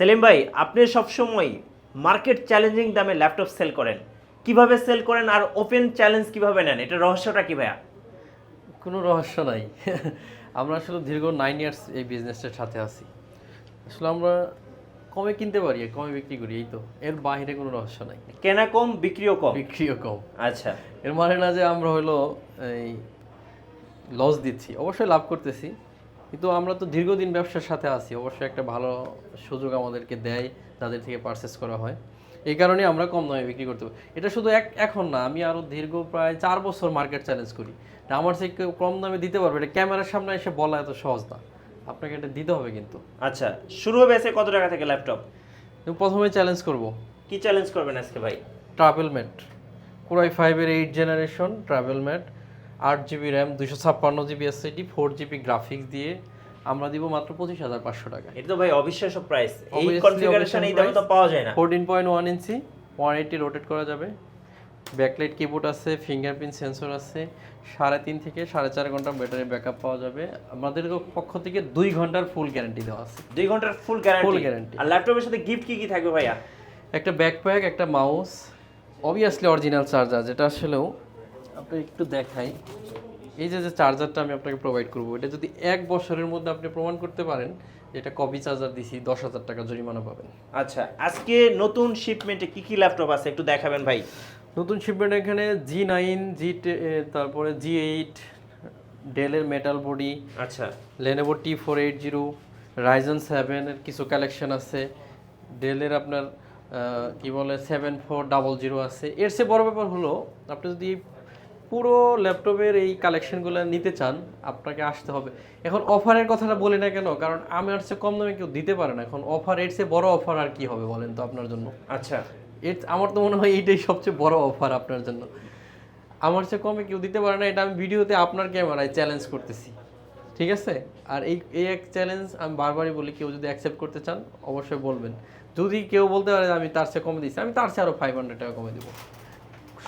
সেলিম ভাই আপনি সবসময় মার্কেট চ্যালেঞ্জিং দামে ল্যাপটপ সেল করেন। কীভাবে সেল করেন আর ওপেন চ্যালেঞ্জ কীভাবে নেন? এটা রহস্যটা কি ভাইয়া? কোনো রহস্য নাই। আমরা আসলে দীর্ঘ নাইন ইয়ার্স এই বিজনেসটার সাথে আছি। আসলে আমরা কমে কিনতে পারি কমে বিক্রি করি এই তো। এর বাইরে কোনো রহস্য নাই। কেনা কম বিক্রিও কম। বিক্রিও কম। আচ্ছা। এর মানে না যে আমরা হলো এই লস দিচ্ছি। অবশ্যই লাভ করতেছি। কিন্তু আমরা তো দীর্ঘদিন ব্যবসার সাথে আছি অবশ্যই একটা ভালো সুযোগ আমাদেরকে দেয় তাদের থেকে পারচেস করা হয়। এই কারণে আমরা কম দামে বিক্রি করতে পারি। এটা শুধু এক এখন না আমি আরও দীর্ঘ প্রায় চার বছর মার্কেট চ্যালেঞ্জ করি। আমার সে কেউ কম দামে দিতে পারবে এটা ক্যামেরার সামনে এসে বলা এত সহজ না। আপনাকে এটা দিতে হবে কিন্তু। আচ্ছা শুরু হবে এসে কত টাকা থেকে ল্যাপটপ প্রথমে চ্যালেঞ্জ করব। কি চ্যালেঞ্জ করবেন আজকে ভাই? ট্রাভেল ম্যাট কোরাই ফাইভের এইট জেনারেশন ট্রাভেল ম্যাট আট জিবি র্যাম দুশো ছাপ্পান্ন GB SSD four GB graphics দিয়ে আমরা দিব মাত্র পঁচিশ হাজার পাঁচশো টাকা। এটা তো ভাই অবিশ্বাস্য প্রাইস এই কনফিগারেশন এই দামে তো পাওয়া যায় না। Fourteen point one inch one eighty rotate করা যাবে। ব্যাকলাইট কিবোর্ড আছে ফিঙ্গারপ্রিন্ট সেন্সর আছে সাড়ে তিন থেকে সাড়ে চার ঘণ্টা ব্যাটারি ব্যাকআপ পাওয়া যাবে। আমাদের পক্ষ থেকে দুই ঘণ্টার ফুল গ্যারান্টি দেওয়া আছে। দুই ঘণ্টার ফুল গ্যারান্টি Full guarantee। আর ল্যাপটপের সাথে গিফট কি কি থাকবে ভাইয়া? একটা ব্যাকপ্যাক একটা মাউস অবভিয়াসলি অরিজিনাল চার্জার যেটা আসলেও আপনি একটু দেখাই। এই যে যে চার্জারটা আমি আপনাকে প্রোভাইড করব এটা যদি এক বছরের মধ্যে আপনি প্রমাণ করতে পারেন এটা কপি চার্জার দিছি দশ হাজার টাকা জরিমানা পাবেন। আচ্ছা আজকে নতুন শিপমেন্টে কি কি ল্যাপটপ আছে একটু দেখাবেন ভাই? নতুন শিপমেন্ট এখানে জি নাইন জি তারপরে জি এইট ডেলের মেটাল বডি আচ্ছা। Lenovo T four eight zero Ryzen সেভেনের কিছু কালেকশন আছে ডেলের আপনার কি বলে সেভেন ফোর ডাবল জিরো আছে। এর চেয়ে বড় ব্যাপার হলো আপনি যদি পুরো ল্যাপটপের এই কালেকশনগুলো নিতে চান আপনাকে আসতে হবে। এখন অফারের কথাটা বলি না কেন কারণ আমার চেয়ে কম দামে কেউ দিতে পারে না। এখন অফার এর চেয়ে বড় অফার আর কি হবে বলেন তো আপনার জন্য? আচ্ছা। এর আমার তো মনে হয় এইটাই সবচেয়ে বড় অফার আপনার জন্য। আমার চেয়ে কমে কেউ দিতে পারে না এটা আমি ভিডিওতে আপনার ক্যামেরায় চ্যালেঞ্জ করতেছি। ঠিক আছে? আর এই এই এক চ্যালেঞ্জ আমি বারবারই বলি কেউ যদি অ্যাকসেপ্ট করতে চান অবশ্যই বলবেন। যদি কেউ বলতে পারে আমি তার চেয়ে কমে দিচ্ছি আমি তার চেয়ে আরও ফাইভ হান্ড্রেড টাকা কমে দেবো।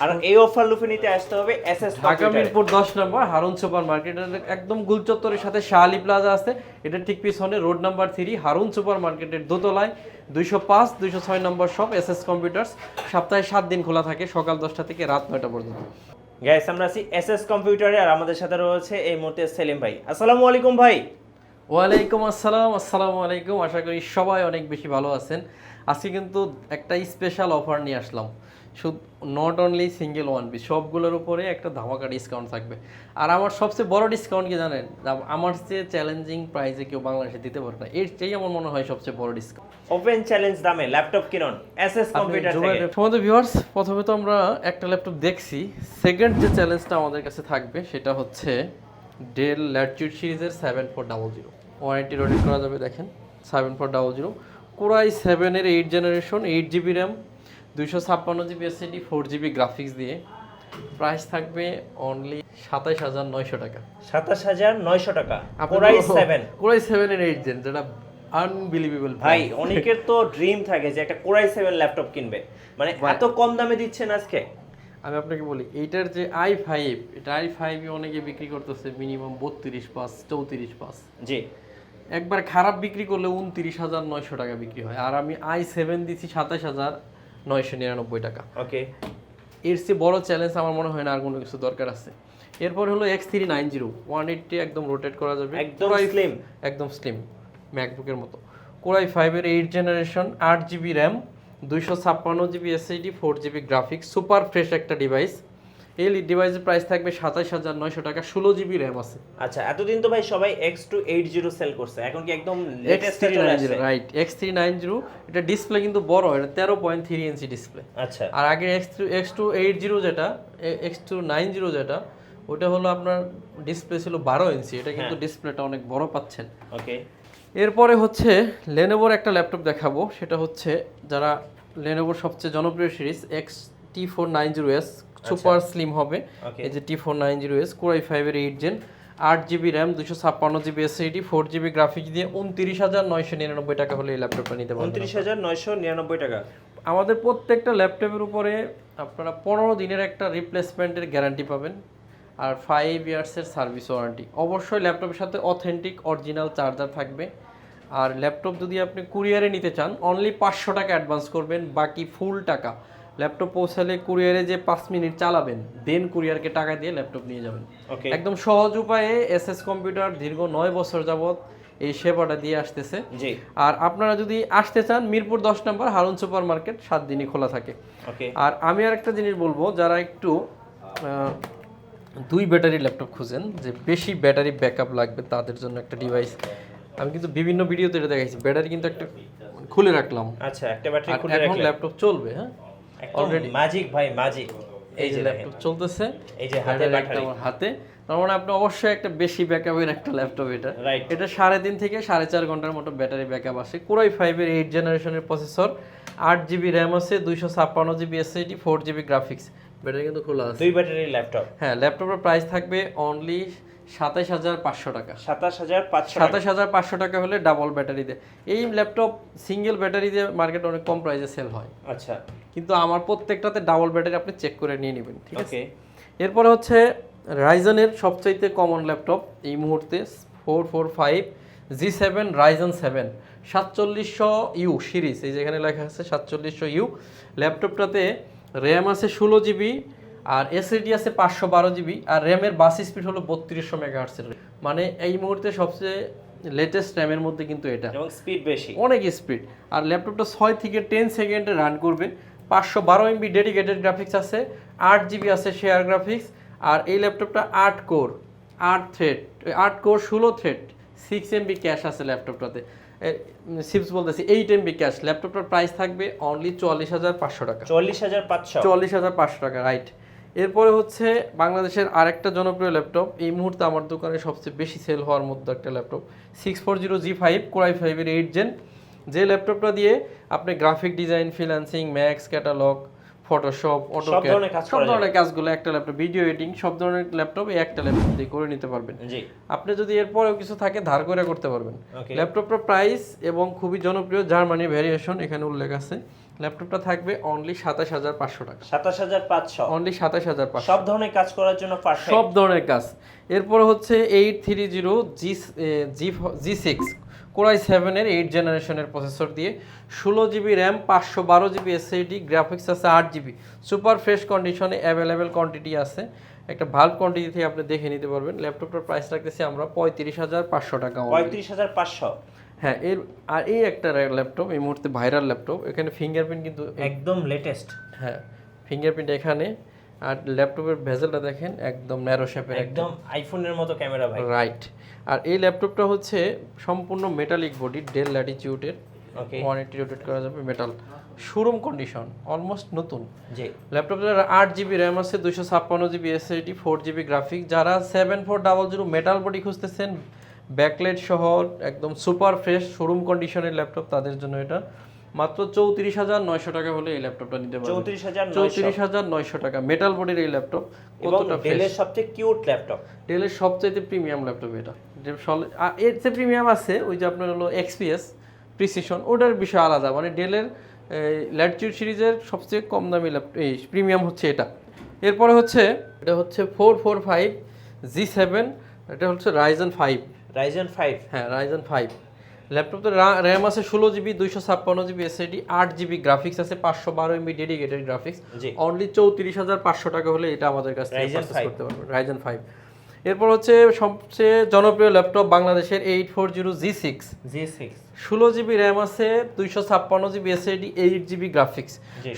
আর এই অফার লুফে নিতে আসতে হবে এসএস ঢাকা মিরপুর দশ নম্বর হারুন সুপার মার্কেট একদম গুলচত্বরের সাথে শাহালি প্লাজা আছে। এটা ঠিক পিছনে road number three Harun super মার্কেটের দোতলায়। দুইশো পাঁচ দুইশো ছয় নম্বর শপ এস এস কম্পিউটার্স সপ্তাহে সাত দিন খোলা থাকে সকাল দশটা থেকে রাত নয়টা পর্যন্ত। গাইস আমরা আছি এসএস কম্পিউটারে আর আমাদের সাথে রয়েছে এই মুহূর্তে সেলিম ভাই। আসসালামু আলাইকুম ভাই। ওয়ালাইকুম আসসালাম আসসালামু আলাইকুম। আশা করি সবাই অনেক বেশি ভালো আছেন। আজকে কিন্তু একটা স্পেশাল অফার নিয়ে আসলাম। শুধু not only single one piece সবগুলোর উপরে একটা ধামাকা ডিসকাউন্ট থাকবে। আর আমার সবচেয়ে বড় ডিসকাউন্ট কি জানেন? আমার চেয়ে চ্যালেঞ্জিং প্রাইসে কেউ বাংলাদেশে দিতে পারে না। এর চেয়ে আমার মনে হয় সবচেয়ে বড় ডিসকাউন্ট ওপেন চ্যালেঞ্জ দামে ল্যাপটপ কিনুন এসএস কম্পিউটার থেকে। তোমাদের ভিউয়ার্স প্রথমে তো আমরা একটা ল্যাপটপ দেখছি। সেকেন্ড যে চ্যালেঞ্জটা আমাদের কাছে থাকবে সেটা হচ্ছে ডেল ল্যাটিউড সিরিজের seven four double zero warranty rotate করা যাবে দেখেন। Seven four double zero core i সেভেনের eight generation eight GB RAM দুইশো ছাপ্পান্ন GB SSD four GB graphics দিয়ে প্রাইস থাকবে অনলি সাতাইশ হাজার নয়শো টাকা। সাতাশ হাজার নয়শো টাকা। Core i seven core i সেভেনের এইট জেন যেটা আনবিলিভেবল ভাই অনেকের তো ড্রিম থাকে যে একটা কোরাই সেভেন ল্যাপটপ কিনবে। মানে এত কম দামে দিচ্ছেন আজকে? আমি আপনাকে বলি এইটার যে আই ফাইভ এটা আই ফাইভ অনেকে বিক্রি করতেছে মিনিমাম বত্রিশ পাঁচ চৌত্রিশ পাঁচ জি। একবার খারাপ বিক্রি করলে উনত্রিশ হাজার নয়শো টাকা বিক্রি হয়। আর আমি আই সেভেন দিচ্ছি সাতাশ হাজার নয়শো নিরানব্বই টাকা। ওকে। এর চেয়ে বড় চ্যালেঞ্জ আমার মনে হয় না আর কোনো কিছু দরকার আছে। এরপর হলো X three nine zero one eighty একদম রোটেট করা যাবে। একদম স্লিম একদম স্লিম ম্যাকবুকের মতো। কোরাই ফাইভের এইট জেনারেশন আট জিবি র্যাম দুইশো ছাপ্পান্ন GB SSD four GB graphics super fresh একটা ডিভাইস এই ডিভাইসের প্রাইস থাকবে সাতাশ হাজার নয়শো টাকা ষোলো জিবি র্যাম আছে। আচ্ছা এতদিন তো ভাই সবাই X two eight zero sell করছে এখন কি একদম এক্স থ্রি চলে nine zero right X three nine zero এটা ডিসপ্লে কিন্তু বড় এটা তেরো পয়েন্ট থ্রি ইঞ্চি ডিসপ্লে আচ্ছা। আর আগে X two X two eight zero যেটা এক্স টু নাইন জিরো যেটা ওটা হলো আপনার ডিসপ্লে ছিল বারো ইঞ্চি এটা কিন্তু ডিসপ্লেটা অনেক বড় পাচ্ছেন। ওকে এরপরে হচ্ছে লেনোভোর একটা ল্যাপটপ দেখাবো সেটা হচ্ছে যারা লেনোভোর সবচেয়ে জনপ্রিয় series X T four nine zero S super slim হবে। এই যে T four nine zero S core i ফাইভের এইট জেন আট জিবি র্যাম দুশো ছাপ্পান্ন GB SSD four GB graphics দিয়ে উনত্রিশ হাজার নয়শো নিরানব্বই টাকা হলে এই ল্যাপটপটা নিতে পারবেন উনত্রিশ হাজার নয়শো নিরানব্বই টাকা। আমাদের প্রত্যেকটা ল্যাপটপের উপরে আপনারা পনেরো দিনের একটা রিপ্লেসমেন্টের গ্যারান্টি পাবেন আর ফাইভ ইয়ার্সের সার্ভিস ওয়ারেন্টি অবশ্যই ল্যাপটপের সাথে অথেন্টিক অরিজিনাল চার্জার থাকবে। আর ল্যাপটপ যদি আপনি কুরিয়ারে নিতে চান অনলি পাঁচশো টাকা অ্যাডভান্স করবেন বাকি ফুল টাকা। ল্যাপটপ পৌঁছালে কুরিয়ারে যে পাঁচ মিনিট চালাবেন দেন কুরিয়ারকে টাকা দিয়ে ল্যাপটপ নিয়ে যাবেন। একদম সহজ উপায়ে এস এস কম্পিউটার দীর্ঘ নয় বছর যাবত এই সেবাটা দিয়ে আসতেছে। আর আপনারা যদি আসতে চান মিরপুর দশ নম্বর হারুন সুপার মার্কেট সাত দিনই খোলা থাকে। আর আমি আর একটা জিনিস বলব যারা একটু দুই ব্যাটারি ল্যাপটপ খুঁজেন যে বেশি ব্যাটারি ব্যাকআপ লাগবে তাদের জন্য একটা ডিভাইস আমি কিন্তু বিভিন্ন ভিডিওতে এটা দেখাইছি ব্যাটারি কিন্তু একটা খুলে রাখলাম। আচ্ছা একটা ব্যাটারি খুলে এখন রাখলে ল্যাপটপ চলবে হ্যাঁ? একদম ম্যাজিক ভাই ম্যাজিক এই যে ল্যাপটপ চলতেছে। এই যে হাতে হাতে। তার মানে আপনি অবশ্যই একটা বেশি ব্যাকআপের একটা ল্যাপটপ এটা। এটা সাড়ে তিন থেকে সাড়ে চার ঘণ্টার মতো ব্যাটারি ব্যাকআপ আসে কোরাই ফাইভের এইট জেনারেশনের প্রসেসর আট জিবি র্যাম আছে দুইশো ছাপ্পান্ন GB SSD four GB graphics battery কিন্তু খোলা আছে। দুই ব্যাটারি ল্যাপটপ হ্যাঁ ল্যাপটপের প্রাইস থাকবে অনলি সাতাইশ হাজার পাঁচশো টাকা। সাতাশ হাজার পাঁচশো সাতাশ হাজার পাঁচশো টাকা হলে ডাবল ব্যাটারি দিয়ে। এই ল্যাপটপ সিঙ্গেল ব্যাটারি দিয়ে মার্কেটে অনেক কম প্রাইসে সেল হয়। আচ্ছা। কিন্তু আমার প্রত্যেকটাতে ডাবল ব্যাটারি আপনি চেক করে নিয়ে নেবেন ঠিক আছে? এরপরে হচ্ছে রাইজনের সবচাইতে কমন ল্যাপটপ এই মুহূর্তে four four five G seven Ryzen seven সাতচল্লিশশো U series এই যেখানে লেখা আছে সাতচল্লিশশো ইউ ল্যাপটপটাতে র্যাম আছে ষোলো জিবি আর এসএসডি আছে পাঁচশো বারো জিবি আর র্যামের বাস স্পিড হলো বত্রিশশো মেগাহার্সের মানে এই মুহূর্তে সবচেয়ে লেটেস্ট র্যামের মধ্যে কিন্তু এটা। এবং স্পিড বেশি। অনেক স্পিড আর ল্যাপটপটা ছয় থেকে টেন সেকেন্ডে রান করবে। পাঁচশো বারো এমবি ডেডিকেটেড গ্রাফিক্স আছে আট জিবি আছে শেয়ার গ্রাফিক্স আর এই ল্যাপটপটা আট কোর আট থ্রেড আট কোর ষোলো থ্রেড সিক্স এমবি ক্যাশ আছে ল্যাপটপটাতে সিপস বলতেছি এইট এমবি ক্যাশ ল্যাপটপটার প্রাইস থাকবে অনলি চুয়াল্লিশ হাজার পাঁচশো টাকা। চল্লিশ হাজার পাঁচশো। চুয়াল্লিশ হাজার পাঁচশো টাকা রাইট এরপরে হচ্ছে বাংলাদেশের আরেকটা জনপ্রিয় ল্যাপটপ। এই মুহূর্তে আমার দোকানে সবচেয়ে বেশি সেল হওয়ার মধ্যে একটা laptop. Six four zero G five core i ফাইভের এইট জেন যে ল্যাপটপটা দিয়ে আপনি graphic design freelancing max catalog Photoshop auto সব ধরনের কাজগুলো একটা ল্যাপটপ ভিডিও এডিটিং সব ধরনের ল্যাপটপ এই একটা ল্যাপটপ দিয়ে করে নিতে পারবেন। আপনি যদি এরপরেও কিছু থাকে ধার করে করতে পারবেন। ল্যাপটপটার প্রাইস এবং খুবই জনপ্রিয় জার্মানি ভ্যারিয়েশন এখানে উল্লেখ আছে। ল্যাপটপটা থাকবে অনলি সাতাশ হাজার পাঁচশো টাকা। সাতাশ হাজার পাঁচশো। অনলি সাতাশ হাজার পাঁচশো। সব ধরনের কাজ করার জন্য সব ধরনের কাজ। এরপরে হচ্ছে eight three zero G G G six core i সেভেনের এইট জেনারেশনের প্রসেসর দিয়ে ষোলো জিবি র্যাম পাঁচশো বারো জিবি এসএডি গ্রাফিক্স আছে আট জিবি। সুপার ফ্রেশ কন্ডিশনে অ্যাভেলেবেল কোয়ান্টিটি আছে। একটা ভাল্ব কোয়ান্টিটি থেকে আপনি দেখে নিতে পারবেন। ল্যাপটপটার প্রাইস রাখতেছি আমরা পঁয়ত্রিশ হাজার পাঁচশো টাকা। পঁয়ত্রিশ হাজার পাঁচশো। হ্যাঁ এর আর এই একটা ল্যাপটপ এই মুহূর্তে ভাইরাল ল্যাপটপ এখানে ফিঙ্গারপ্রিন্ট কিন্তু একদম লেটেস্ট হ্যাঁ ফিঙ্গারপ্রিন্ট এখানে। আর ল্যাপটপের ভেজেলটা দেখেন একদম ন্যারো শেপের একদম আইফোনের মতো ক্যামেরা ভাই। রাইট আর এই ল্যাপটপটা হচ্ছে সম্পূর্ণ মেটালিক বডি ডেল ল্যাটিটিউডের ওকে ওয়ান এইটি রোটেট করা যাবে মেটাল শোরুম কন্ডিশন অলমোস্ট নতুন। জি। ল্যাপটপটার আট জিবি র্যাম আছে দুইশো ছাপ্পান্ন GB SSD four GB graphic যারা seven four double zero metal body খুঁজতেছেন ব্যাকলাইট সহ একদম সুপার ফ্রেশ শোরুম কন্ডিশনের ল্যাপটপ তাদের জন্য এটা। মাত্র চৌত্রিশ হাজার নয়শো টাকা হলে এই ল্যাপটপটা নিতে পারবেন। চৌত্রিশ হাজার নয়শো। টাকা মেটাল বডির এই ল্যাপটপ কতটা ডেলের সবচেয়ে কিউট ল্যাপটপ। ডেলের সবচেয়ে প্রিমিয়াম ল্যাপটপ এটা। এর যে প্রিমিয়াম আছে ওই যে আপনার হলো এক্সপিএস প্রিসিশন ওটার বিষয় আলাদা। মানে ডেলের ল্যাটিটিউড সিরিজের সবচেয়ে কম দামি ল্যাপটপ এই প্রিমিয়াম হচ্ছে এটা। এরপরে হচ্ছে এটা হচ্ছে four four five G seven এটা হচ্ছে রাইজন ফাইভ রাইজেন ফাইভ হ্যাঁ রাইজন ফাইভ ল্যাপটপতে র্যাম আছে ষোলো জিবি দুইশো ছাপ্পান্ন জিবি এসএডি আট জিবি গ্রাফিক্স আছে পাঁচশো বারো এমবি ডেডিকেটেড গ্রাফিক্স অনলি চৌত্রিশ হাজার পাঁচশো টাকা হলে এটা আমাদের কাছ থেকে Ryzen purchase 5 করতে পারবেন। রাইজেন ফাইভ এরপর হচ্ছে সবচেয়ে জনপ্রিয় ল্যাপটপ বাংলাদেশের eight four zero G six. G six. ষোলো জিবি র্যাম আছে দুইশো ছাপ্পান্ন GB S SSD eight GB graphics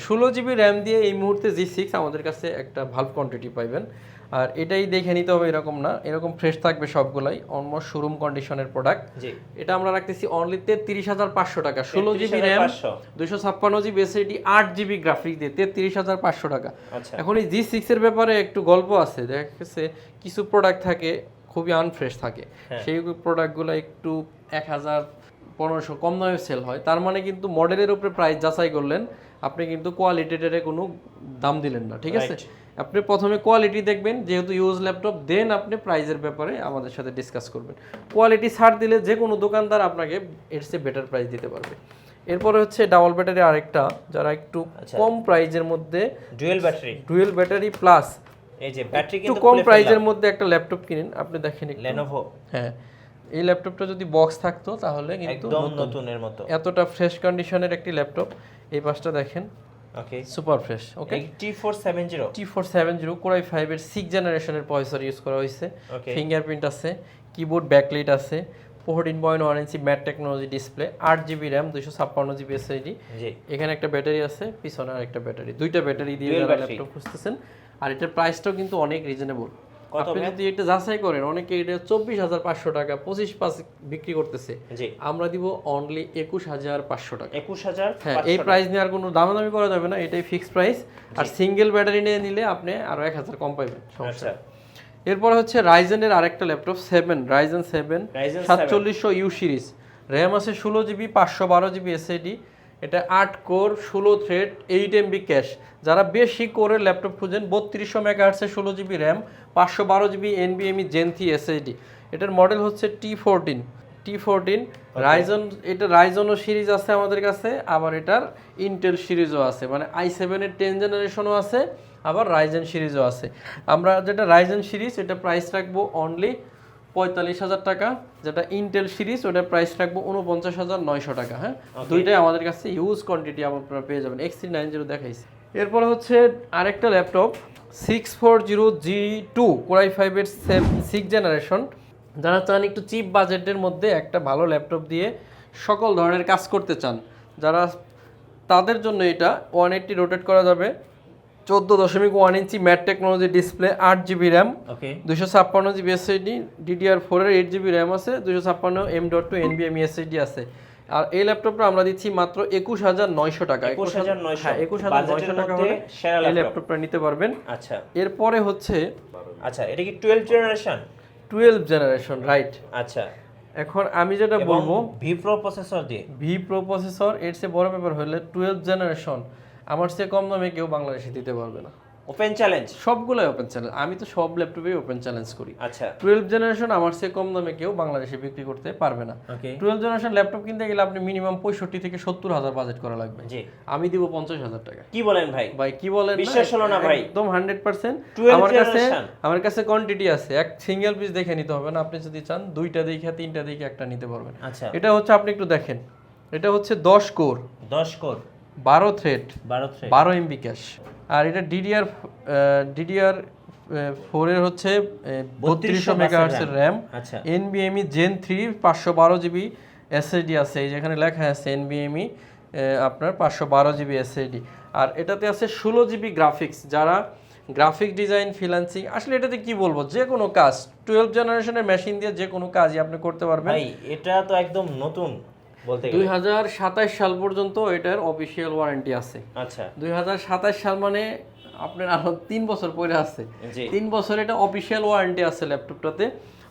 ষোলো জিবি র্যাম দিয়ে এই মুহূর্তে জি সিক্স আমাদের কাছে একটা ভালো কোয়ান্টিটি পাইবেন। আর এটাই দেখে নিতে হবে এরকম না। এরকম ফ্রেশ থাকবে সবগুলাই অলমোস্ট শোরুম কন্ডিশনের প্রোডাক্ট জি। এটা আমরা রাখতেছি অনলি তেত্রিশ হাজার পাঁচশো টাকা। ষোলো জিবি র্যাম দুইশো ছাপ্পান্ন জিবি এসএডি আট জিবি গ্রাফিক দিয়ে তেত্রিশ হাজার পাঁচশো টাকা। আচ্ছা। এখন এই জি সিক্সের ব্যাপারে একটু গল্প আছে। দেখা গেছে কিছু প্রোডাক্ট থাকে খুবই আনফ্রেশ থাকে। হ্যাঁ। সেই প্রোডাক্টগুলো একটু এক হাজার পনেরোশো কম দামে সেল হয়। তার মানে কিন্তু মডেলের উপরে প্রাইস যাচাই করলেন। আপনি কিন্তু কোয়ালিটিটারে কোনো দাম দিলেন না। ঠিক আছে? আপনি প্রথমে কোয়ালিটি দেখবেন যেহেতু ইউজ ল্যাপটপ দেন আপনি প্রাইজের ব্যাপারে আমাদের সাথে ডিসকাস করবেন। কোয়ালিটি ছাড় দিলে যে কোনো দোকানদার আপনাকে এর চেয়ে বেটার প্রাইস দিতে পারবে। এরপরে হচ্ছে ডাবল ব্যাটারি আরেকটা যারা একটু আচ্ছা। কম প্রাইজের মধ্যে dual battery dual battery plus এই যে ব্যাটারি কিন্তু কম প্রাইজের মধ্যে একটা ল্যাপটপ কিনেন আপনি দেখেন লেনোভো হ্যাঁ। এই ল্যাপটপটা যদি বক্স থাকতো তাহলে কিন্তু একদম নতুন। নতুনের মতো। এতটা ফ্রেশ কন্ডিশনের একটি ল্যাপটপ এই পাশটা দেখেন। Okay super fresh okay T four seven zero T four seven zero core i ফাইভের সিক্স জেনারেশনের প্রসেসর ইউজ করা হয়েছে। ফিঙ্গারপ্রিন্ট আছে কিবোর্ড ব্যাকলাইট আছে fourteen point one inch matte technology display আট জিবি র্যাম দুশো ছাপ্পান্ন জিবি এসআইডি জি। এখানে একটা ব্যাটারি আছে পিছনে আর একটা ব্যাটারি দুইটা ব্যাটারি দিয়ে যারা ল্যাপটপ খুঁজতেছেন। আর এটার প্রাইসটাও কিন্তু অনেক রিজনেবল আপনি? যদি এটা যাচাই করেন অনেকে এটা চব্বিশ হাজার পাঁচশো টাকা পঁচিশ পাঁচ বিক্রি করতেছে। আমরা দিব অনলি একুশ হাজার পাঁচশো টাকা। একুশ হাজার হ্যাঁ এই প্রাইস নিয়ে আর কোনো দামাদামি করা যাবে না এটাই ফিক্সড প্রাইস আর সিঙ্গেল ব্যাটারি নিয়ে নিলে আপনি আরও এক হাজার কম পাইবেন সমস্যা আচ্ছা। এরপর হচ্ছে রাইজেনের আরেকটা ল্যাপটপ সেভেন রাইজেন সেভেন সাতচল্লিশশো ইউ সিরিজ র্যাম আছে ষোলো জিবি পাঁচশো বারো জিবি এসএডি এটা আট কোর ষোলো থ্রেড এইট এমবি ক্যাশ যারা বেশি কোরের ল্যাপটপ খুঁজেন বত্রিশশো মেগা হার্টসের ষোলো জিবি র্যাম পাঁচশো বারো জিবি এনবিএমই জেনথি এসএডি এটার মডেল হচ্ছে T fourteen T fourteen Ryzen এটা রাইজনও সিরিজ আছে আমাদের কাছে আবার এটার ইন্টেল সিরিজও আছে। মানে আই সেভেনের টেন জেনারেশনও আছে আবার রাইজেন সিরিজও আছে। আমরা যেটা রাইজেন সিরিজ এটা প্রাইস রাখব অনলি পঁয়তাল্লিশ হাজার টাকা যেটা ইন্টেল সিরিজ ওটার প্রাইস রাখব উনপঞ্চাশ হাজার নয়শো টাকা হ্যাঁ? দুইটাই আমাদের কাছে ইউজ কোয়ান্টিটি আপনারা পেয়ে যাবেন। এক্স থ্রি নাইন জিরো দেখাইছি। এরপরে হচ্ছে আরেকটা laptop six four zero G two core i ফাইভের সিক্স জেনারেশন যারা চান একটু চিপ বাজেটের মধ্যে একটা ভালো ল্যাপটপ দিয়ে সকল ধরনের কাজ করতে চান যারা তাদের জন্য এটা ওয়ান এইটটি রোটেট করা যাবে। চোদ্দ দশমিক one inch matte technology display আট জিবি র্যাম ওকে। দুশো ছাপ্পান্ন জিবি এসএসডি ডিডিআর ফোরের এইট জিবি র্যাম আছে দুশো ছাপ্পান্ন এম ডট টু এনবিএম এসএসডি আছে। আর এই ল্যাপটপটা আমরা দিচ্ছি মাত্র একুশ হাজার নয়শো টাকা। 21,900 হ্যাঁ একুশ হাজার নয়শো টাকা হলে এই ল্যাপটপ। ল্যাপটপটা নিতে পারবেন। আচ্ছা। এরপরে হচ্ছে আচ্ছা এটা কি twelve generation twelve generation right আচ্ছা। এখন আমি যেটা বলব ভি প্রো প্রসেসর দিয়ে। ভি প্রো প্রসেসর এর চেয়ে বড় ব্যাপার হলে টুয়েলভ জেনারেশন আমার চেয়ে কম দামে কেউ বাংলাদেশে দিতে পারবে না। ওপেন চ্যালেঞ্জ সবগুলোই ওপেন চ্যালেঞ্জ আমি তো সব ল্যাপটপেই ওপেন চ্যালেঞ্জ করি। আচ্ছা। টুয়েলভ জেনারেশন আমার চেয়ে কম দামে কেউ বাংলাদেশে বিক্রি করতে পারবে না। টুয়েলভ জেনারেশন ল্যাপটপ কিনতে গেলে আপনি মিনিমাম পঁয়ষট্টি থেকে সত্তর হাজার বাজেট করা লাগবে। আমি দিব পঞ্চাশ হাজার টাকা। কি বলেন ভাই? ভাই কি বলেন? বিশ্বাস হলো না ভাই। একদম হান্ড্রেড পার্সেন্ট আমার কাছে আমার কাছে কোয়ান্টিটি আছে। এক সিঙ্গেল পিস দেখে নিতে হবে না। আপনি যদি চান দুইটা দেখে তিনটা দেখে একটা নিতে পারবেন। আচ্ছা। এটা হচ্ছে আপনি একটু দেখেন। এটা হচ্ছে দশ কোর দশ কোর বারো থ্রেড বারো এমবি ক্যাশ আর এটা ডিডিআর ডিডিআর ফোরের হচ্ছে বত্রিশশো মেগাহার্টসের র্যাম এনবিএমই জেন থ্রি পাঁচশো বারো জিবি এসএসডি আছে। এই যেখানে লেখা আছে এনবিএমই আপনার পাঁচশো বারো জিবি এসএসডি আর এটাতে আছে ষোলো জিবি গ্রাফিক্স যারা গ্রাফিক ডিজাইন ফ্রিল্যান্সিং আসলে এটাতে কি বলব? যে কোনো কাজ টুয়েলভ জেনারেশনের মেশিন দিয়ে যে কোনো কাজই আপনি করতে পারবেন। এটা তো একদম নতুন। বলতে দুই হাজার সাতাশ সাল পর্যন্ত এটার অফিসিয়াল ওয়ারেন্টি আছে। আচ্ছা। দুই হাজার সাতাশ সাল মানে আপনার আরও তিন বছর পরে আছে। তিন বছর এটা অফিসিয়াল ওয়ারেন্টি আছে ল্যাপটপটাতে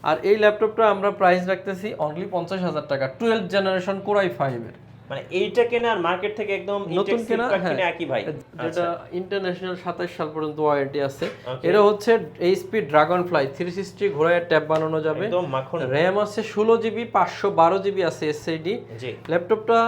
আর এই ল্যাপটপটা আমরা প্রাইস রাখতেছি অনলি পঞ্চাশ হাজার টাকা টুয়েলভ জেনারেশন কোরাই ফাইভের মানে এইটা কেনা আর মার্কেট থেকে একদম নতুন কেনা হ্যাঁ একই ভাই। যেটা আচ্ছা। ইন্টারন্যাশনাল সাতাশ সাল পর্যন্ত ওয়ারেন্টি আছে। এটা হচ্ছে HP Dragonfly three sixty ঘোড়ায় ট্যাব বানানো যাবে। একদম মাখন। আছে ষোলো জিবি পাঁচশো বারো জিবি আছে এসআইডি ল্যাপটপটা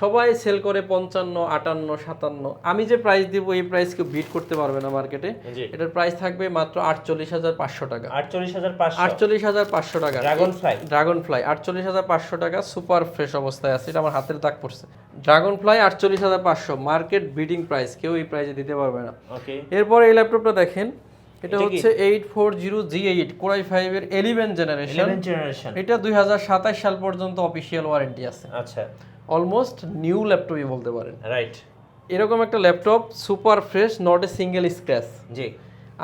সবাই সেল করে পঞ্চান্ন আটান্ন সাতান্ন। আমি যে প্রাইস দিব এই প্রাইস কেউ বিট করতে পারবে না মার্কেটে এটার প্রাইস থাকবে মাত্র আটচল্লিশ হাজার পাঁচশো টাকা। আটচল্লিশ হাজার পাঁচশো। আটচল্লিশ হাজার পাঁচশো টাকা। ড্রাগন ফ্লাই ড্রাগন ফ্লাই আটচল্লিশ হাজার পাঁচশো টাকা সুপার ফ্রেশ অবস্থায় আছে। এটা আমার হাতের দাগ পড়ছে। ড্রাগন ফ্লাই আটচল্লিশ হাজার পাঁচশো। মার্কেট বিডিং প্রাইস কেউ এই প্রাইসে দিতে পারবে না। এরপর এই ল্যাপটপটা দেখেন। এটা হচ্ছে eight four zero G eight core i ফাইভের এলিভেন জেনারেশন ইলেভেন জেনারেশন এটা দুই হাজার সাতাশ সাল পর্যন্ত অফিসিয়াল ওয়ারেন্টি আছে। আচ্ছা। অলমোস্ট নিউ ল্যাপটপই বলতে পারেন। রাইট এরকম একটা laptop super fresh not a single scratch জি।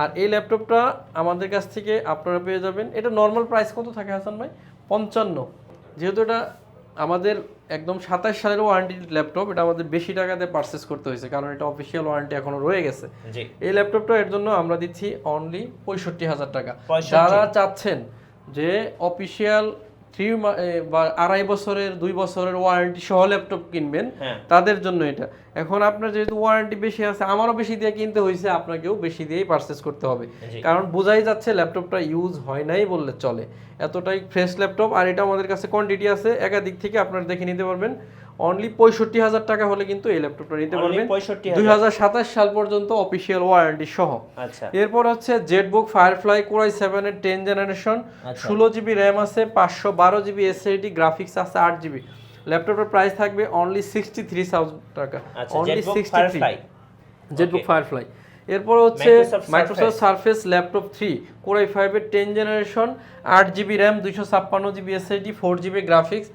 আর এই ল্যাপটপটা আমাদের কাছ থেকে আপনারা পেয়ে যাবেন। এটা নর্মাল প্রাইস কত থাকে হাসান ভাই? পঞ্চান্ন। যেহেতু এটা আমাদের একদম সাতাশ সালের ওয়ারেন্টি ল্যাপটপ এটা আমাদের বেশি টাকা দিয়ে পারচেস করতে হয়েছে কারণ এটা অফিসিয়াল ওয়ারেন্টি এখনও রয়ে গেছে। এই ল্যাপটপটা এর জন্য আমরা দিচ্ছি অনলি পঁয়ষট্টি হাজার টাকা। যারা চাচ্ছেন যে অফিসিয়াল থ্রি বা আড়াই বছরের দুই বছরের ওয়ারেন্টি সহ ল্যাপটপ কিনবেন হ্যাঁ। তাদের জন্য এটা। এখন আপনার যেহেতু ওয়ারেন্টি বেশি আছে আমারও বেশি দিয়ে কিনতে হয়েছে আপনাকেও বেশি দিয়েই পারচেস করতে হবে। কারণ বোঝাই যাচ্ছে ল্যাপটপটা ইউজ হয় নাই বললে চলে। এতটাই ফ্রেশ ল্যাপটপ আর এটা আমাদের কাছে কোয়ান্টিটি আছে একাধিক থেকে আপনার দেখে নিতে পারবেন। অনলি পঁয়ষট্টি হাজার টাকা হলে কিন্তু এই ল্যাপটপটা নিতে পারবেন। দুই হাজার সাতাশ সাল পর্যন্ত অফিসিয়াল ওয়ারেন্টি সহ। আচ্ছা। এরপর হচ্ছে জেটবুক ফায়ারফ্লাই কোরাই সেভেনের টেন জেনারেশন আচ্ছা। ষোলো জিবি র্যাম আছে পাঁচশো বারো জিবি এসএসডি গ্রাফিক্স আছে আট জিবি ল্যাপটপের প্রাইস থাকবে অনলি সিক্সটি থ্রি থাউজেন্ড টাকা only sixty three ZBook. Firefly এরপর হচ্ছে Microsoft Surface laptop three core i ফাইভের টেন জেনারেশন আট জিবি র্যাম দুইশো ছাপ্পান্ন GB SSD four GB graphics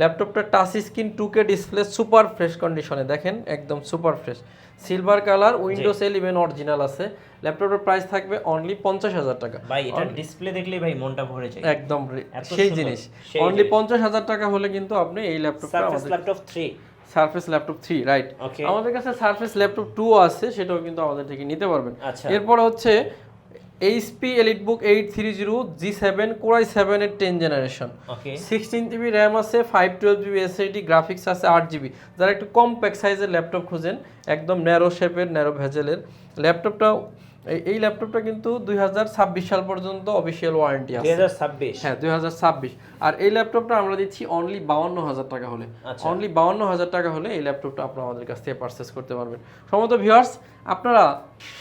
ল্যাপটপটা touch screen two K display super fresh কন্ডিশনে দেখেন একদম super fresh silver colour Windows eleven original আছে। ল্যাপটপের প্রাইস থাকবে অনলি পঞ্চাশ হাজার টাকা। ভাই এটা ডিসপ্লে দেখলেই ভাই মনটা ভরে যায়। একদম সেই জিনিস। অনলি পঞ্চাশ হাজার টাকা হলে কিন্তু আপনি এই ল্যাপটপটা আমাদের laptop 3 Surface laptop three right আমাদের কাছে সার্ফেস ল্যাপটপ টু আছে সেটাও কিন্তু আমাদের থেকে নিতে পারবেন। আচ্ছা। এরপর হচ্ছে HP EliteBook eight three zero G seven core i সেভেনের ten generation okay sixteen GB RAM আছে five twelve GB SSD graphics আছে আট জিবি যারা একটু কম প্যাক সাইজের ল্যাপটপ খুঁজেন একদম ন্যারো শেপের ন্যারো ভেজেলের ল্যাপটপটা এই- ল্যাপটপটা কিন্তু দুই হাজার ছাব্বিশ সাল পর্যন্ত অফিসিয়াল ওয়ারেন্টি আছে। 2026 হ্যাঁ দুই আর এই ল্যাপটপটা আমরা দিচ্ছি অনলি বাউন্ন হাজার টাকা হলে। আচ্ছা। অনলি বাউন্ন হাজার টাকা হলে এই ল্যাপটপটা আপনারা আমাদের কাছ থেকে পারচেস করতে পারবেন। সমস্ত ভিউয়ার্স আপনারা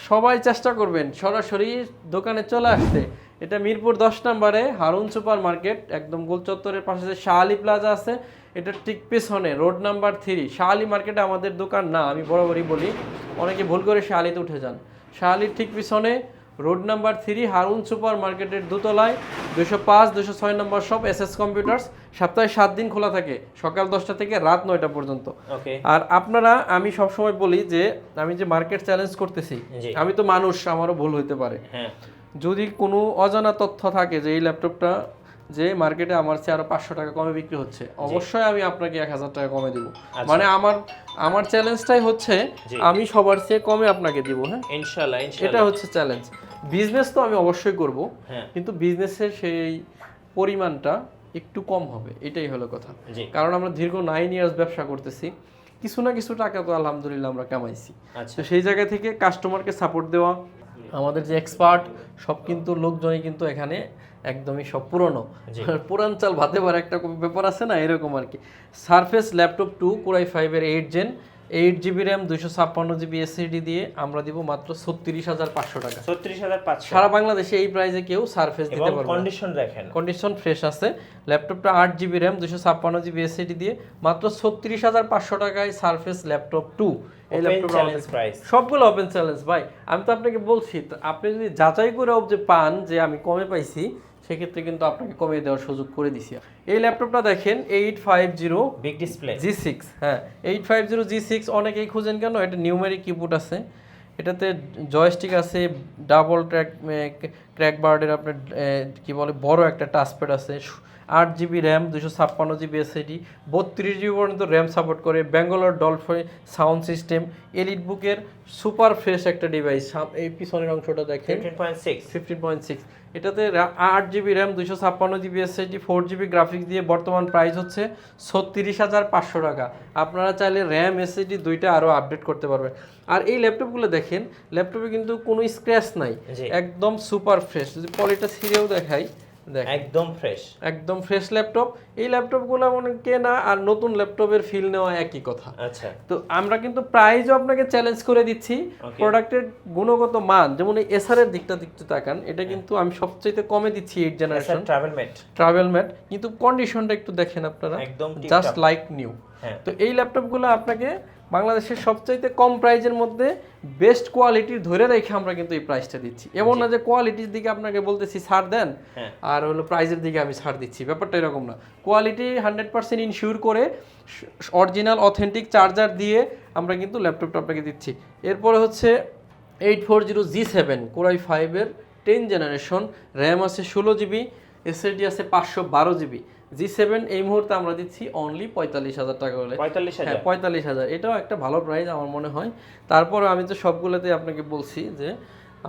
সবাই চেষ্টা করবেন সরাসরি দোকানে চলে আসতে। এটা মিরপুর দশ নম্বরে হারুন সুপার মার্কেট একদম গোল চত্বরের পাশে যে শাহালি প্লাজা আছে এটা ঠিক পেছনে রোড নাম্বার থ্রি শাহালি মার্কেটে আমাদের দোকান না আমি বরাবরই বলি। অনেকে ভুল করে শাহালিতে উঠে যান। শাহালির ঠিক পিছনে road number three Harun super মার্কেটের দোতলায় দুশো পাঁচ দুশো ছয় নম্বর সব এস এস কম্পিউটার্স। সপ্তাহে সাত দিন খোলা থাকে সকাল দশটা থেকে রাত নয়টা পর্যন্ত। আর আপনারা আমি সবসময় বলি যে আমি যে মার্কেট চ্যালেঞ্জ করতেছি আমি তো মানুষ আমারও ভুল হইতে পারে। হ্যাঁ। যদি কোনো অজানা তথ্য থাকে যে এই ল্যাপটপটা যে মার্কেটে আমার চেয়ে আরও পাঁচশো টাকা কমে বিক্রি হচ্ছে অবশ্যই আমি আপনাকে এক হাজার টাকা কমে দিব। মানে আমার আমার চ্যালেঞ্জটাই হচ্ছে আমি সবার চেয়ে কমে আপনাকে দিব হ্যাঁ? ইনশাআল্লাহ এটা হচ্ছে চ্যালেঞ্জ বিজনেস তো আমি অবশ্যই করব হ্যাঁ। কিন্তু বিজনেসের সেই পরিমাণটা একটু কম হবে এটাই হলো কথা। কারণ আমরা দীর্ঘ নাইন ইয়ার্স ব্যবসা করতেছি কিছু না কিছু টাকা তো আলহামদুলিল্লাহ আমরা কামাইছি। আচ্ছা। তো সেই জায়গা থেকে কাস্টমারকে সাপোর্ট দেওয়া আমাদের যে এক্সপার্ট সব কিন্তু লোকজনই কিন্তু এখানে একদমই সব পুরনো। জি। পুরান চাল ভাতে পারে একটা ব্যাপার আছে না এরকম আর কি। Surface laptop two core i ফাইভের eight gen eight GB RAM দুইশো ছাপ্পান্ন জিবি এসএসডি দিয়ে আমরা দিব মাত্র ছত্রিশ হাজার পাঁচশো টাকা। 36500 সারা বাংলাদেশে এই প্রাইসে কেউ সারফেস দিতে পারবে কন্ডিশন দেখেন। কন্ডিশন ফ্রেশ আছে। ল্যাপটপটা আট জিবি র্যাম দুশো ছাপ্পান্ন জিবি এসএসডি দিয়ে মাত্র ছত্রিশ হাজার পাঁচশো টাকায় সারফেস ল্যাপটপ টু এই ওপেন ল্যাপটপ চ্যালেঞ্জ প্রাইস সবগুলো ওপেন চ্যালেঞ্জ ভাই আমি তো আপনাকে বলছি আপনি যদি যাচাই করেও যে পান যে আমি কমে পাইছি সেক্ষেত্রে কিন্তু আপনাকে কমিয়ে দেওয়ার সুযোগ করে দিছি। এই ল্যাপটপটা দেখেন eight five zero big display G six হ্যাঁ eight five zero G six অনেকেই খুঁজেন কেন? এটা নিউমেরিক কিবোর্ড আছে। এটাতে জয়স্টিক আছে ডাবল ট্র্যাক ক্র্যাক বার্ডের আপনার কী কি বলে বড় একটা টাচপ্যাড আছে। আট জিবি র্যাম দুশো ছাপ্পান্ন জিবি এসএডি বত্রিশ জিবি পর্যন্ত র্যাম সাপোর্ট করে ব্যাঙ্গালোর ডলফাই সাউন্ড সিস্টেম এলিট বুকের সুপার ফ্রেশ একটা ডিভাইস এই পিছনের অংশটা দেখেন। 15.6 ফিফটিন পয়েন্ট সিক্স এটাতে আট জিবি র্যাম দুশো ছাপ্পান্ন GB SSD four GB graphics দিয়ে বর্তমান প্রাইস হচ্ছে ছত্রিশ হাজার পাঁচশো টাকা। আপনারা চাইলে র্যাম এসএসডি দুইটা আরও আপডেট করতে পারবেন। আর এই ল্যাপটপগুলো দেখেন ল্যাপটপে কিন্তু কোনো স্ক্র্যাচ নাই। একদম সুপার ফ্রেশ যদি পলিটা ছিঁড়েও দেখাই দেখ একদম ফ্রেশ একদম ফ্রেশ ল্যাপটপ এই ল্যাপটপগুলো মনে কেনা আর নতুন ল্যাপটপের ফিল নেওয়া একই কথা। আচ্ছা। তো আমরা কিন্তু প্রাইজও আপনাকে চ্যালেঞ্জ করে দিচ্ছি। প্রোডাক্টের গুণগত মান যেমন এই এসআর এর দিকটা দিকতে তাকান এটা কিন্তু আমি সবচেয়ে কমে দিচ্ছি eight generation travel mate travel mate কিন্তু কন্ডিশনটা একটু দেখেন আপনারা। একদম জাস্ট লাইক নিউ হ্যাঁ। তো এই ল্যাপটপগুলো আপনাকে বাংলাদেশের সবচাইতে কম প্রাইজের মধ্যে বেস্ট কোয়ালিটির ধরে রেখে আমরা কিন্তু এই প্রাইসটা দিচ্ছি। এমন না যে কোয়ালিটির দিকে আপনাকে বলতেছি ছাড় দেন হ্যাঁ। আর হলো প্রাইজের দিকে আমি ছাড় দিচ্ছি। ব্যাপারটা এরকম না। কোয়ালিটি হান্ড্রেড পার্সেন্ট ইনশিওর করে অরিজিনাল অথেন্টিক চার্জার দিয়ে আমরা কিন্তু ল্যাপটপটা আপনাকে দিচ্ছি। এরপরে হচ্ছে eight four zero G seven core i ফাইভের টেন জেনারেশন র্যাম আছে ষোলো জিবি এসএসডি আছে পাঁচশো বারো জিবি। জি সেভেন এই মুহূর্তে আমরা দিচ্ছি অনলি পঁয়তাল্লিশ হাজার টাকা হলে। পঁয়তাল্লিশ হ্যাঁ পঁয়তাল্লিশ হাজার। এটাও একটা ভালো প্রাইস আমার মনে হয়। তারপরে আমি তো সবগুলোতে আপনাকে বলছি যে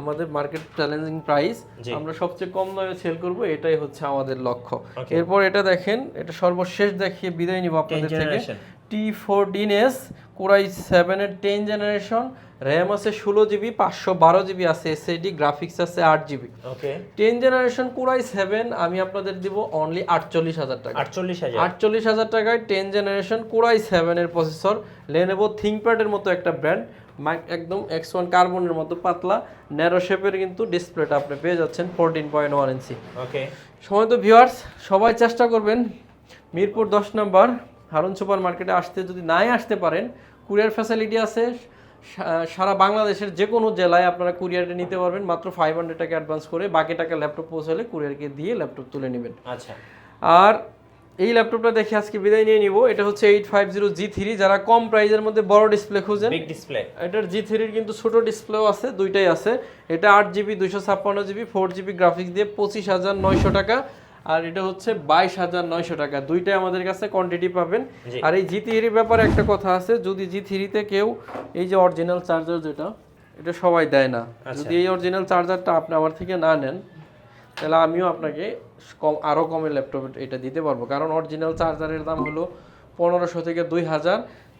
আমাদের মার্কেট চ্যালেঞ্জিং প্রাইস আমরা সবচেয়ে কম দামে সেল করব এটাই হচ্ছে আমাদের লক্ষ্য। এরপর এটা দেখেন এটা সর্বশেষ দেখিয়ে বিদায় নিব আপনাদের থেকে। টি ফোর ডিনেস কোরাই সেভেনের টেন জেনারেশন র্যাম আছে ষোলো জিবি পাঁচশো বারো জিবি আছে এস এসএডি গ্রাফিক্স আছে আট GB okay ten generation core i seven আমি আপনাদের দিব অনলি আটচল্লিশ হাজার টাকা। আটচল্লিশ হাজার। আটচল্লিশ হাজার টাকায় টেন জেনারেশন কোরাই সেভেনের প্রসেসর লেনেভো থিঙ্কপ্যাডের মতো একটা ব্র্যান্ড একদম এক্স ওয়ান কার্বনের মতো পাতলা ন্যারো শেপের কিন্তু ডিসপ্লেটা আপনি পেয়ে যাচ্ছেন fourteen point one inch okay সময় তো ভিউয়ার্স সবাই চেষ্টা করবেন মিরপুর দশ নম্বর। হারুন সুপার মার্কেটে আসতে যদি নাই আসতে পারেন কুরিয়ার ফ্যাসিলিটি আছে সারা বাংলাদেশের যে কোনো জেলায় আপনারা কুরিয়ারে নিতে পারবেন মাত্র ফাইভ হান্ড্রেড টাকা অ্যাডভান্স করে বাকি টাকা ল্যাপটপ পৌঁছালে কুরিয়ারকে দিয়ে ল্যাপটপ তুলে নেবেন। আচ্ছা। আর এই ল্যাপটপটা দেখে আজকে বিদায় নিয়ে নিব। এটা হচ্ছে eight five zero G three যারা কম প্রাইজের মধ্যে বড় ডিসপ্লে খুঁজেন বিগ ডিসপ্লে এটার জি থ্রির কিন্তু ছোট ডিসপ্লেও আছে দুইটাই আছে। এটা আট জিবি দুইশো ছাপ্পান্ন জিবি ফোর জিবি গ্রাফিক্স দিয়ে পঁচিশ হাজার নয়শো টাকা আর এটা হচ্ছে বাইশ হাজার নয়শো টাকা। দুইটাই আমাদের কাছে কোয়ান্টিটি পাবেন। আর এই জি থ্রির ব্যাপারে একটা কথা আছে যদি জি থ্রিতে কেউ এই যে অরিজিনাল চার্জার যেটা এটা সবাই দেয় না। যদি এই অরিজিনাল চার্জারটা আপনি আমার থেকে না নেন তাহলে আমিও আপনাকে কম আরও কমে ল্যাপটপ এটা দিতে পারব। কারণ অরিজিনাল চার্জারের দাম হলো পনেরোশো থেকে দুই হাজার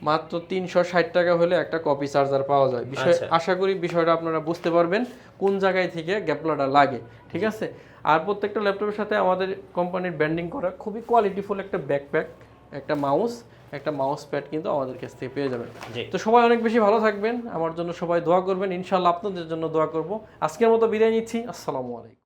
মাত্র তিনশো ষাট টাকা হলে একটা কপি চার্জার পাওয়া যায়। বিষয় আচ্ছা। আশা করি বিষয়টা আপনারা বুঝতে পারবেন কোন জায়গায় থেকে গ্যাপলাটা লাগে। ঠিক আছে? আর প্রত্যেকটা ল্যাপটপের সাথে আমাদের কোম্পানির ব্যান্ডিং করা খুবই কোয়ালিটিফুল একটা ব্যাকপ্যাক একটা মাউস একটা মাউস প্যাড কিন্তু আমাদের কাছ থেকে পেয়ে যাবেন। তো সবাই অনেক বেশি ভালো থাকবেন। আমার জন্য সবাই দোয়া করবেন। ইনশাল্লাহ আপনাদের জন্য দোয়া করব। আজকের মতো বিদায় নিচ্ছি। আসসালামু আলাইকুম।